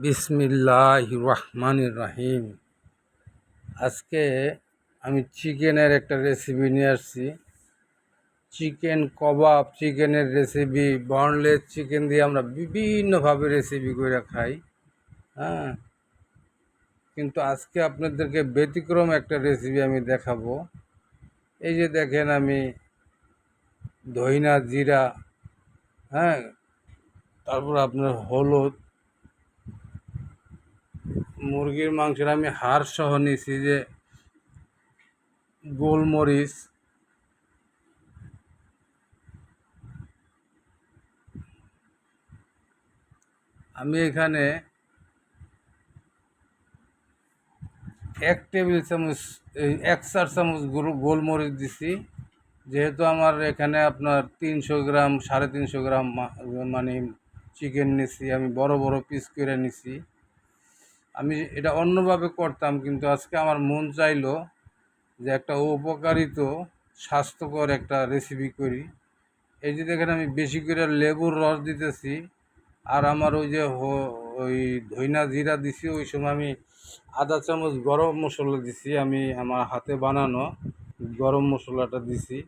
বিসমিল্লাহ রহমান রাহিম আজকে আমি চিকেনের একটা রেসিপি নিয়ে আসছি। চিকেন কবাব, চিকেনের রেসিপি বনলেস চিকেন দিয়ে আমরা বিভিন্নভাবে রেসিপি করে খাই। হ্যাঁ? কিন্তু আজকে আপনাদেরকে ব্যতিক্রম একটা রেসিপি আমি দেখাবো। এই যে দেখেন আমি ধইনা, জিরা হ্যাঁ? তারপর আপনার হলুদ মুরগির মাংসের আমি হাড় সহ নিছি যে গোলমরিচ, আমি এখানে এক টেবিল চামচ এক চার চামচ গোলমরিচ দিছি। যেহেতু আমার এখানে আপনার তিনশো গ্রাম, সাড়ে তিনশো গ্রাম মানে চিকেন নিছি, আমি বড় বড় পিস করে নিছি। আমি এটা অন্যভাবে করতাম, কিন্তু আজকে আমার মন চাইলো যে একটা উপকারিত, স্বাস্থ্যকর একটা রেসিপি করি। এই যে দেখেন আমি বেশি করে লেবুর রস দিতেছি, আর আমার ওই যে ওই ধইনা জিরা দিছি, ওই সময় আমি আধা চামচ গরম মশলা দিছি, আমি আমার হাতে বানানো গরম মশলাটা দিছি।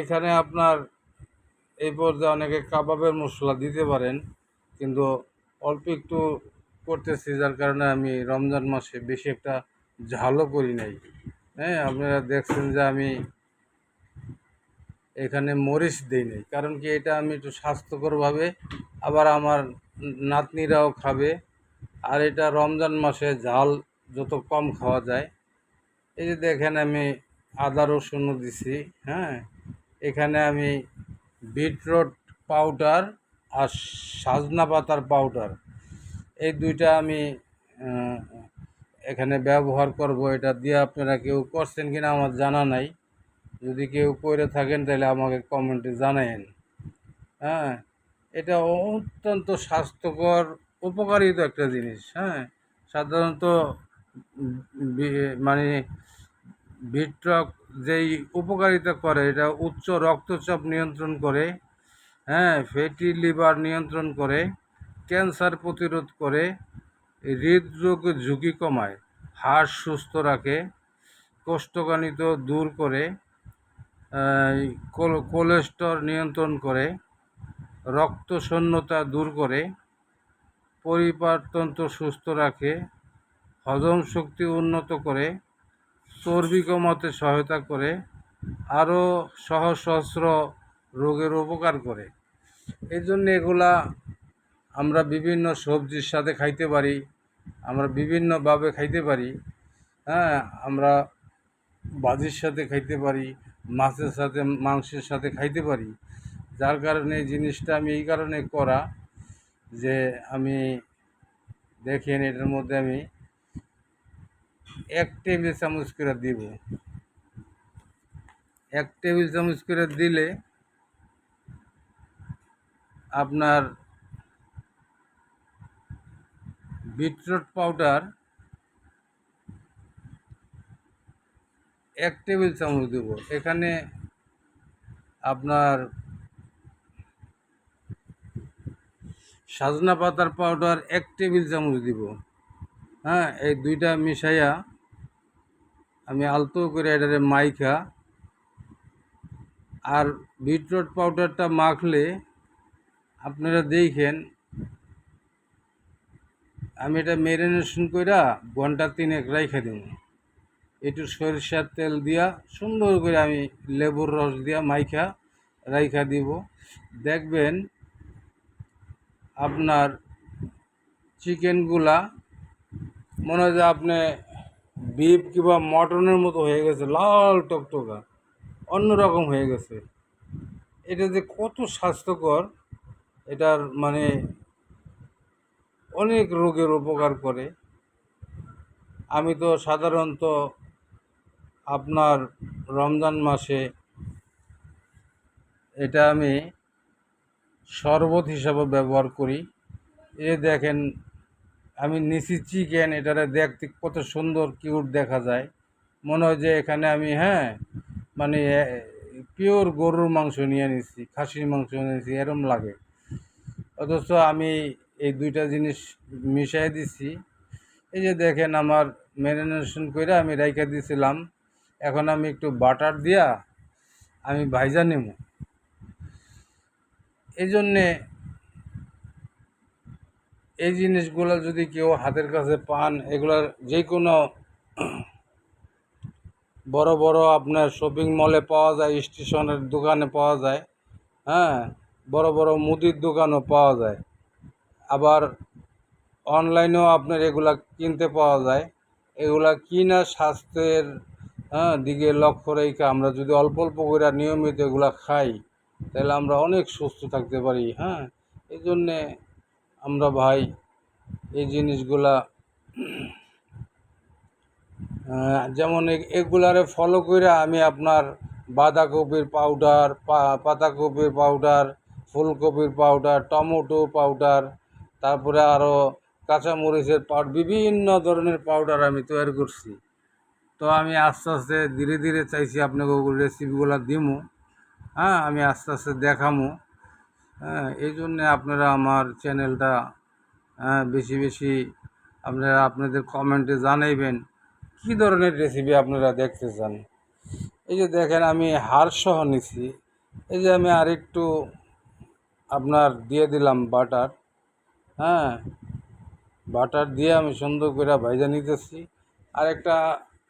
এখানে আপনার এই পর্যায়ে অনেকে কাবাবের মশলা দিতে পারেন, কিন্তু অল্প একটু করতেছি, যার কারণে আমি রমজান মাসে বেশি একটা ঝালও করি নাই। হ্যাঁ আপনারা দেখছেন যে আমি এখানে মরিচ দিই নাই। কারণ কি এটা আমি একটু স্বাস্থ্যকরভাবে আবার আমার নাতনিরাও খাবে। আর এটা রমজান মাসে ঝাল যত কম খাওয়া যায়। এই যে দেখেন আমি আদা রসুনও দিছি হ্যাঁ। এখানে আমি বিটরুট পাউডার আর সাজনা পাতার পাউডার। এই দুইটা আমি এখানে ব্যবহার করব, এটা দিয়ে আপনারা কেউ করছেন কিনা আমার জানা নাই। যদি কেউ করে থাকেন তাহলে আমাকে কমেন্টে জানায়েন। হ্যাঁ এটা অত্যন্ত স্বাস্থ্যকর, উপকারিত একটা জিনিস। হ্যাঁ সাধারণত মানে বিট্রক যেই উপকারিতা করে, এটা উচ্চ রক্তচাপ নিয়ন্ত্রণ করে হ্যাঁ ফ্যাটি লিভার নিয়ন্ত্রণ করে ক্যান্সার প্রতিরোধ করে হৃদরোগের ঝুঁকি কমায়, হাড় সুস্থ রাখে, কোষ্ঠকাঠিন্য দূর করে কোলেস্টর নিয়ন্ত্রণ করে রক্ত শূন্যতা দূর করে, পরিপাকতন্ত্র সুস্থ রাখে, হজম শক্তি উন্নত করে, চর্বি কমাতে সহায়তা করে, আরও সহস্র রোগের উপকার করে। এই জন্য এগুলা আমরা বিভিন্ন সবজির সাথে খাইতে পারি, আমরা বিভিন্নভাবে খাইতে পারি হ্যাঁ আমরা ভাজির সাথে খাইতে পারি, মাছের সাথে, মাংসের সাথে খাইতে পারি। যার কারণে এই জিনিসটা আমি এই কারণে করা যে আমি, দেখেন এটার মধ্যে আমি এক টেবিল চামচ করে দিব। এক টেবিল চামচ করে দিলে আপনার বিটরুট পাউডার, এক টেবিল চামচ দেব। এখানে আপনার সাজনা পাতার পাউডার এক টেবিল চামচ দিব। হ্যাঁ এই দুইটা মিশাইয়া আমি আলতো করে এটারে মাইখা। আর বিটরুট পাউডারটা মাখলে আপনারা দেখেন আমি এটা মেরিনেশন কইরা ঘণ্টা তিনেক রাইখে দেব। একটু সরিষার তেল দিয়া, সুন্দর করে আমি লেবুর রস দিয়া মাইখা রাইখা দিব। দেখবেন আপনার চিকেনগুলা মনে হয় যে আপনি বিফ কিংবা মটনের মতো হয়ে গেছে, লাল টকটকা, অন্যরকম হয়ে গেছে। এটা যে কত স্বাস্থ্যকর, এটার মানে অনেক রোগের উপকার করে। আমি তো সাধারণত আপনার রমজান মাসে এটা আমি শরবত হিসাবে ব্যবহার করি। এ দেখেন, আমি নিচি চিকেন এটারে দেখতে কত সুন্দর কিউট দেখা যায়। মনে হয় যে এখানে আমি হ্যাঁ মানে পিওর গরুর মাংস নিয়ে নিছি খাসির মাংস নিয়ে নিছি এরম লাগে। অথচ আমি এই দুইটা জিনিস মিশাই দিছি। এই যে দেখেন আমার ম্যারিনেশন করে আমি রাইখা দিয়েছিলাম এখন আমি একটু বাটার দিয়া আমি ভাইজা নেব এই জন্যে এই জিনিসগুলো যদি কেউ হাতের কাছে পান, এগুলার যে কোনো বড় বড় আপনার শপিং মলে পাওয়া যায়, স্টেশনের দোকানে পাওয়া যায় হ্যাঁ বড় বড় মুদির দোকানও পাওয়া যায়। আবার অনলাইনেও আপনার এগুলা কিনতে পাওয়া যায়। এগুলা কিনা স্বাস্থ্যের হ্যাঁ দিকে লক্ষ্য রেখে আমরা যদি অল্প অল্প করে নিয়মিত এগুলা খাই, তাহলে আমরা অনেক সুস্থ থাকতে পারি হ্যাঁ। এই জন্যে আমরা ভাই এই জিনিসগুলা যেমন এগুলারে ফলো করে আমি আপনার বাঁধাকপির পাউডার পাতাকপির পাউডার ফুলকপির পাউডার টমেটো পাউডার তারপরে আরও কাঁচামরিচের পাউডার, বিভিন্ন ধরনের পাউডার আমি তৈরি করছি। তো আমি আস্তে আস্তে ধীরে ধীরে চাইছি আপনাকে ওগুলো রেসিপিগুলো দিমু। হ্যাঁ আমি আস্তে আস্তে দেখামু। হ্যাঁ এই জন্যে আপনারা আমার চ্যানেলটা হ্যাঁ বেশি বেশি আপনারা আপনাদের কমেন্টে জানাইবেন, কী ধরনের রেসিপি আপনারা দেখতে চান? এই যে দেখেন, আমি হাড়সহ নিছি। এই যে আমি আর একটু আপনার দিয়ে দিলাম বাটার হ্যাঁ বাটার দিয়ে আমি সুন্দর করে ভাইজা নিতেছি। আর একটা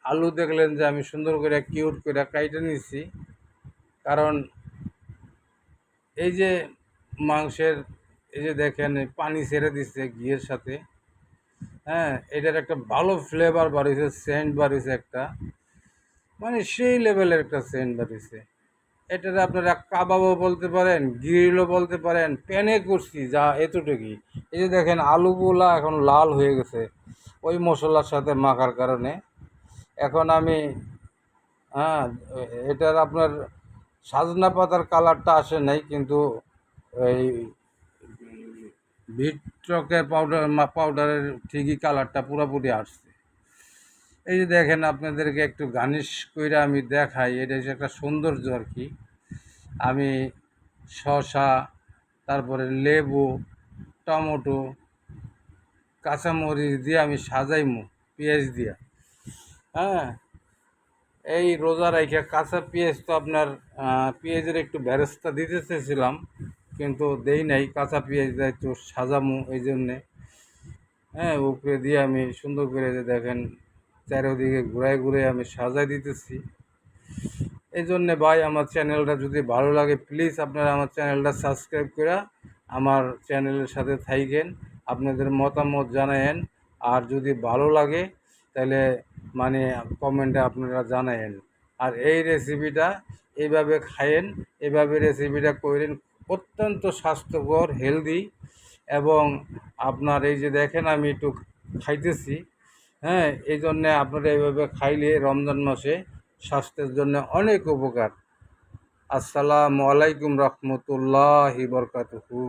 আলু দেখলেন যে আমি সুন্দর করে কিউট করে কাইটে নিছি। কারণ এই যে মাংসের, এই যে দেখেন পানি ছেড়ে দিচ্ছে ঘিয়ের সাথে। হ্যাঁ এটার একটা ভালো ফ্লেভার বাড়িয়েছে সেন্ট বাড়িয়েছে একটা। মানে সেই লেভেলের একটা সেন্ট বাড়িয়েছে এটার আপনারা কাবাবও বলতে পারেন, গ্রিলও বলতে পারেন, প্যানে করছি যা এতটুকুই। এই যে দেখেন আলুগুলা এখন লাল হয়ে গেছে, ওই মশলার সাথে মাখার কারণে। এখন আমি হ্যাঁ এটার আপনার সাজনা পাতার কালারটা আসে নাই, কিন্তু এই ভিট্রকের পাউডার পাউডারের ঠিকই কালারটা পুরোপুরি আসছে। এই যে দেখেন আপনাদেরকে একটু গার্নিশ কইরা আমি দেখাই, এটা হচ্ছে একটা সৌন্দর্য আর কি। আমি শসা, তারপরে লেবু, টমেটো, কাঁচামরিচ দিয়ে আমি সাজাইমু, পেঁয়াজ দিয়া। হ্যাঁ এই রোজা রাইখা কাঁচা পেঁয়াজ তো আপনার পেঁয়াজের একটু ব্যারেস্তা দিতে চেয়েছিলাম, কিন্তু দেই নাই, কাঁচা পেঁয়াজ দিয়ে একটু সাজামু, এই জন্যে। হ্যাঁ উপরে দিয়ে আমি সুন্দর করে দেখেন চারিদিকে ঘুরায় ঘুরে আমি সাজাই দিতেছি। এই জন্যে ভাই আমার চ্যানেলটা যদি ভালো লাগে প্লিজ আপনারা আমার চ্যানেলটা সাবস্ক্রাইব করে আমার চ্যানেলের সাথে থাইকেন, আপনাদের মতামত জানায়েন। আর যদি ভালো লাগে, তাহলে মানে কমেন্টে আপনারা জানায়েন। আর এই রেসিপিটা এইভাবে খায়েন এভাবে রেসিপিটা করেন অত্যন্ত স্বাস্থ্যকর হেলদি এবং আপনার এই যে দেখেন আমি একটু খাইতেছি হ্যাঁ এই জন্যে আপনারা এইভাবে খাইলে রমজান মাসে স্বাস্থ্যের জন্য অনেক উপকার। আসসালামু আলাইকুম রহমতুল্লাহি বরকাতুহু।